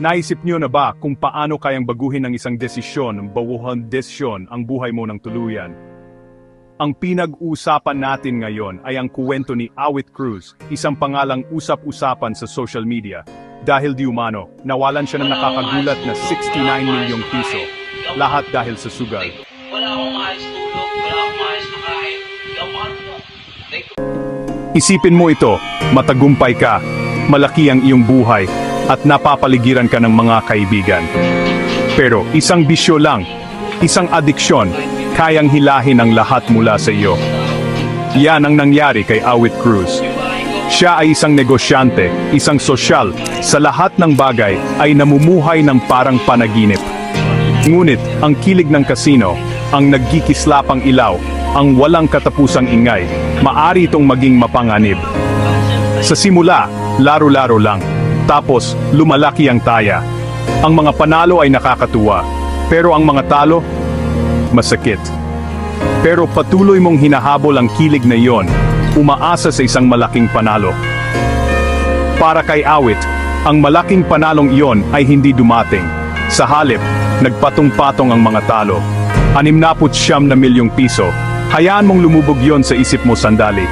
Naisip niyo na ba kung paano kayang baguhin ng isang desisyon, bawuhan desisyon ang buhay mo ng tuluyan? Ang pinag-uusapan natin ngayon ay ang kuwento ni Awit Cruz, isang pangalang usap-usapan sa social media. Dahil di umano, nawalan siya ng nakakagulat na 69 milyong piso. Lahat dahil sa sugal. Isipin mo ito, matagumpay ka, malaki ang iyong buhay, at napapaligiran ka ng mga kaibigan. Pero isang bisyo lang, isang adiksyon, kayang hilahin ang lahat mula sa iyo. Yan ang nangyari kay Awit Cruz. Siya ay isang negosyante, isang sosyal, sa lahat ng bagay ay namumuhay ng parang panaginip. Ngunit ang kilig ng kasino, ang nagkikislapang ilaw, ang walang katapusang ingay, maari itong maging mapanganib. Sa simula, laro-laro lang. Tapos, lumalaki ang taya. Ang mga panalo ay nakakatuwa. Pero ang mga talo, masakit. Pero patuloy mong hinahabol ang kilig na iyon, umaasa sa isang malaking panalo. Para kay Awit, ang malaking panalong iyon ay hindi dumating. Sa halip, nagpatong-patong ang mga talo. Animnaput siyam na milyong piso. Hayaan mong lumubog yon sa isip mo sandali.